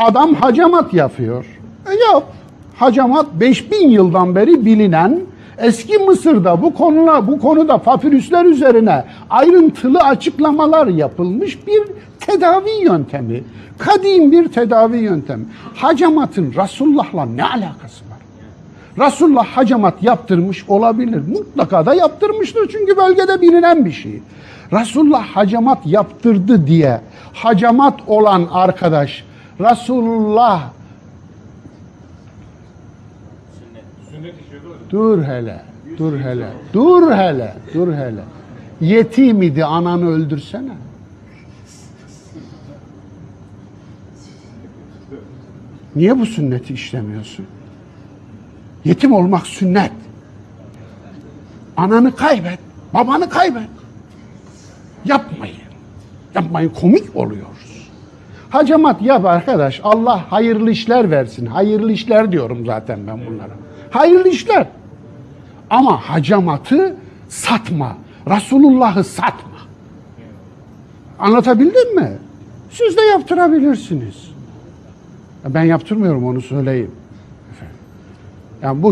Adam hacamat yapıyor. E yap. Hacamat 5000 yıldan beri bilinen eski Mısır'da bu konular bu konuda papirüsler üzerine ayrıntılı açıklamalar yapılmış bir tedavi yöntemi. Kadim bir tedavi yöntemi. Hacamatın Resulullah'la ne alakası var? Resulullah hacamat yaptırmış olabilir. Mutlaka da yaptırmıştır çünkü bölgede bilinen bir şey. Resulullah hacamat yaptırdı diye hacamat olan arkadaş Resulullah dur hele, dur hele, dur hele, dur hele. Yetim idi ananı öldürsene. Niye bu sünneti işlemiyorsun? Yetim olmak sünnet. Ananı kaybet, babanı kaybet. Yapmayın. Yapmayın komik oluyoruz. Hacamat yap arkadaş. Allah hayırlı işler versin. Hayırlı işler diyorum zaten ben bunlara. Hayırlı işler. Ama hacamatı satma. Resulullah'ı satma. Anlatabildim mi? Siz de yaptırabilirsiniz. Ben yaptırmıyorum onu söyleyeyim. Yani bu